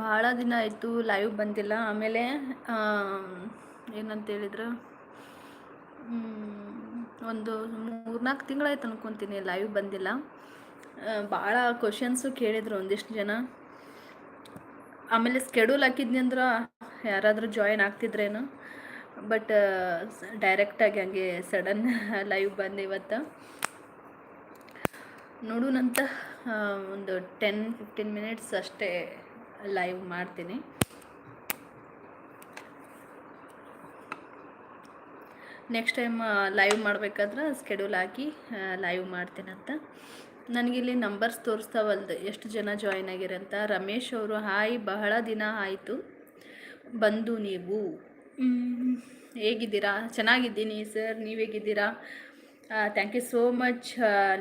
ಭಾಳ ದಿನ ಆಯಿತು ಲೈವ್ ಬಂದಿಲ್ಲ. ಆಮೇಲೆ ಏನಂತ ಹೇಳಿದ್ರೆ ಒಂದು ಮೂರ್ನಾಲ್ಕು ತಿಂಗಳಾಯ್ತು ಅನ್ಕೊತೀನಿ ಲೈವ್ ಬಂದಿಲ್ಲ. ಭಾಳ ಕ್ವಶನ್ಸು ಕೇಳಿದರು ಒಂದಿಷ್ಟು ಜನ. ಆಮೇಲೆ ಸ್ಕೆಡ್ಯೂಲ್ ಹಾಕಿದ್ನಿ ಅಂದ್ರೆ ಯಾರಾದರೂ ಜಾಯಿನ್ ಆಗ್ತಿದ್ರೇನು? ಬಟ್ ಡೈರೆಕ್ಟಾಗಿ ಹಂಗೆ ಸಡನ್ ಲೈವ್ ಬಂದು ಇವತ್ತು. ನೋಡೋಣಂತ ಒಂದು ಟೆನ್ ಫಿಫ್ಟೀನ್ ಮಿನಿಟ್ಸ್ ಅಷ್ಟೇ ಲೈವ್ ಮಾಡ್ತೀನಿ. ನೆಕ್ಸ್ಟ್ ಟೈಮ್ ಲೈವ್ ಮಾಡಬೇಕಾದ್ರೆ ಸ್ಕೆಡ್ಯೂಲ್ ಹಾಕಿ ಲೈವ್ ಮಾಡ್ತೀನಂತ ನನಗಿಲ್ಲಿ ನಂಬರ್ಸ್ ತೋರಿಸ್ತಾವಲ್ದು, ಎಷ್ಟು ಜನ ಜಾಯ್ನ್ ಆಗಿರಂತ. ರಮೇಶ್ ಅವರು ಹಾಯ್ ಬಹಳ ದಿನ ಆಯಿತು. ಬಂದು ನೀವು. ಹೇಗಿದ್ದೀರಾ? ಚೆನ್ನಾಗಿದ್ದೀನಿ ಸರ್, ನೀವು ಹೇಗಿದ್ದೀರಾ? ಥ್ಯಾಂಕ್ ಯು ಸೋ ಮಚ್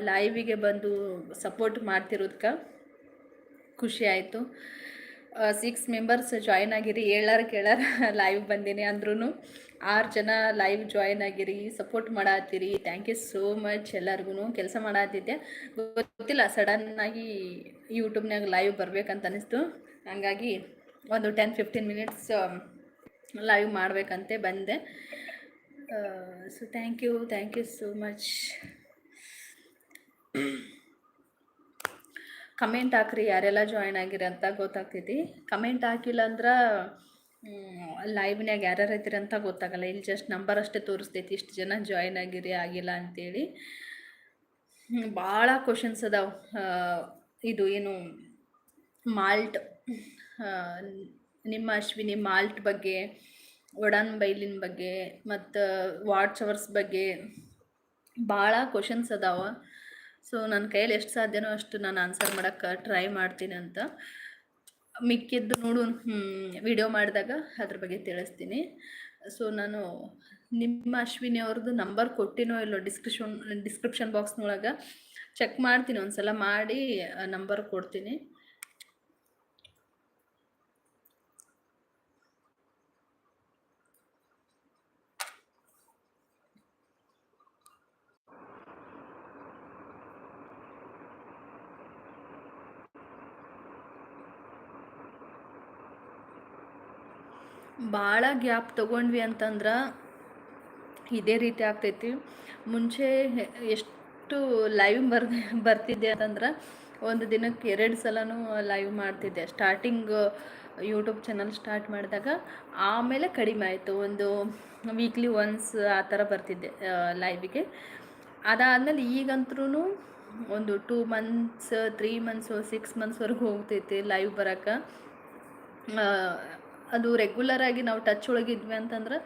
ಲೈವಿಗೆ ಬಂದು ಸಪೋರ್ಟ್ ಮಾಡ್ತಿರೋದಕ್ಕೆ ಖುಷಿ ಆಯಿತು. ಸಿಕ್ಸ್ ಮೆಂಬರ್ಸ್ ಜಾಯ್ನ್ ಆಗಿರಿ, ಏಳಾರ ಕೇಳಾರ ಲೈವ್ ಬಂದೀನಿ ಅಂದ್ರೂ ಆರು ಜನ ಲೈವ್ ಜಾಯ್ನ್ ಆಗಿರಿ ಸಪೋರ್ಟ್ ಮಾಡತ್ತೀರಿ. ಥ್ಯಾಂಕ್ ಯು ಸೋ ಮಚ್ ಎಲ್ಲರಿಗೂ ಕೆಲಸ ಮಾಡತ್ತಿದ್ದೆ ಗೊತ್ತಿಲ್ಲ ಸಡನ್ನಾಗಿ ಯೂಟ್ಯೂಬ್ನಾಗ ಲೈವ್ ಬರ್ಬೇಕಂತ ಅನಿಸ್ತು ಹಂಗಾಗಿ ಒಂದು ಟೆನ್ ಫಿಫ್ಟೀನ್ ಮಿನಿಟ್ಸ್ ಲೈವ್ ಮಾಡಬೇಕಂತೆ ಬಂದೆ. So thank you thank you so much comment ಹಾಕ್ರಿ, ಯಾರೆಲ್ಲ ಜಾಯ್ನ್ ಆಗಿರಿ ಅಂತ ಗೊತ್ತಾಗ್ತೈತಿ. ಕಮೆಂಟ್ ಹಾಕಿಲ್ಲ ಅಂದ್ರೆ ಲೈವ್ನ್ಯಾಗ ಯಾರ್ಯಾರು ಐತಿರಿ ಅಂತ ಗೊತ್ತಾಗಲ್ಲ. ಇಲ್ಲಿ ಜಸ್ಟ್ ನಂಬರ್ ಅಷ್ಟೇ ತೋರಿಸ್ತೈತಿ, ಇಷ್ಟು ಜನ ಜಾಯ್ನ್ ಆಗಿರಿ, ಆಗಿಲ್ಲ ಅಂತೇಳಿ. ಭಾಳ ಕ್ವಶನ್ಸ್ ಅದಾವ. ಇದು ಏನು, ಮಾಲ್ಟ್ ನಿಮ್ಮ ಅಶ್ವಿನಿ ಮಾಲ್ಟ್ ಬಗ್ಗೆ, ಒಡಾನ್ ಬೈಲಿನ ಬಗ್ಗೆ, ಮತ್ತು ವಾಟ್ಸ್ ಅವರ್ಸ್ ಬಗ್ಗೆ ಭಾಳ ಕ್ವಶನ್ಸ್ ಅದಾವೆ. ಸೊ ನನ್ನ ಕೈಯಲ್ಲಿ ಎಷ್ಟು ಸಾಧ್ಯನೋ ಅಷ್ಟು ನಾನು ಆನ್ಸರ್ ಮಾಡೋಕ್ಕೆ ಟ್ರೈ ಮಾಡ್ತೀನಿ ಅಂತ. ಮಿಕ್ಕಿದ್ದು ನೋಡು ವಿಡಿಯೋ ಮಾಡಿದಾಗ ಅದ್ರ ಬಗ್ಗೆ ತಿಳಿಸ್ತೀನಿ. ಸೊ ನಾನು ನಿಮ್ಮ ಅಶ್ವಿನಿ ಅವ್ರದ್ದು ನಂಬರ್ ಕೊಟ್ಟಿನೋ ಇಲ್ಲೋ ಡಿಸ್ಕ್ರಿಪ್ಷನ್ ಡಿಸ್ಕ್ರಿಪ್ಷನ್ ಬಾಕ್ಸ್ನೊಳಗೆ ಚೆಕ್ ಮಾಡ್ತೀನಿ ಒಂದು ಸಲ ಮಾಡಿ ನಂಬರ್ ಕೊಡ್ತೀನಿ. ಭಾಳ ಗ್ಯಾಪ್ ತೊಗೊಂಡ್ವಿ ಅಂತಂದ್ರೆ ಇದೇ ರೀತಿ ಆಗ್ತೈತಿ. ಮುಂಚೆ ಎಷ್ಟು ಲೈವ್ ಬರ್, ಬರ್ತಿದ್ದೆ ಅಂತಂದ್ರೆ ಒಂದು ದಿನಕ್ಕೆ ಎರಡು ಸಲನೂ ಲೈವ್ ಮಾಡ್ತಿದ್ದೆ. ಸ್ಟಾರ್ಟಿಂಗ್ ಯೂಟ್ಯೂಬ್ ಚಾನಲ್ ಸ್ಟಾರ್ಟ್ ಮಾಡಿದಾಗ ಆಮೇಲೆ ಕಡಿಮೆ ಆಯಿತು. ಒಂದು ವೀಕ್ಲಿ ಒನ್ಸ್ ಆ ಥರ ಬರ್ತಿದ್ದೆ ಲೈವಿಗೆ ಅದಾದಮೇಲೆ ಈಗಂತೂ ಒಂದು two months three months six ಮಂತ್ಸ್ವರೆಗೂ ಹೋಗ್ತೈತಿ ಲೈವ್ ಬರೋಕ್ಕೆ ಅದು ರೆಗ್ಯುಲರ್ ಆಗಿ ನಾವು ಟಚ್ ಒಳಗಿದ್ವಿ ಅಂತಂದ್ರೆ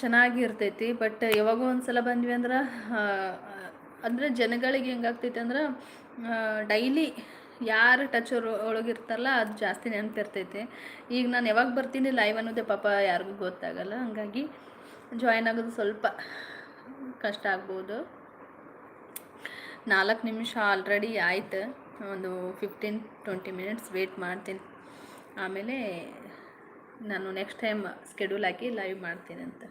ಚೆನ್ನಾಗಿರ್ತೈತಿ. ಬಟ್ ಯಾವಾಗೋ ಒಂದು ಸಲ ಬಂದ್ವಿ ಅಂದ್ರೆ ಅಂದರೆ ಜನಗಳಿಗೆ ಹೆಂಗಾಗ್ತೈತಿ ಅಂದ್ರೆ ಡೈಲಿ ಯಾರು ಟಚ್ ಒಳಗಿರ್ತಾರಲ್ಲ ಅದು ಜಾಸ್ತಿ ನೆನಪಿರ್ತೈತಿ. ಈಗ ನಾನು ಯಾವಾಗ ಬರ್ತೀನಿ ಲೈವ್ ಅನ್ನೋದೇ ಪಾಪ ಯಾರಿಗೂ ಗೊತ್ತಾಗಲ್ಲ. ಹಂಗಾಗಿ ಜಾಯ್ನ್ ಆಗೋದು ಸ್ವಲ್ಪ ಕಷ್ಟ ಆಗ್ಬೋದು. ನಾಲ್ಕು ನಿಮಿಷ ಆಲ್ರೆಡಿ ಆಯ್ತು. ಒಂದು ಫಿಫ್ಟೀನ್ ಟ್ವೆಂಟಿ ಮಿನಿಟ್ಸ್ ವೇಟ್ ಮಾಡ್ತೀನಿ. ಆಮೇಲೆ ನಾನು ನೆಕ್ಸ್ಟ್ ಟೈಮ್ ಸ್ಕೆಡ್ಯೂಲ್ ಹಾಕಿ ಲೈವ್ ಮಾಡ್ತೀನಿ ಅಂತ.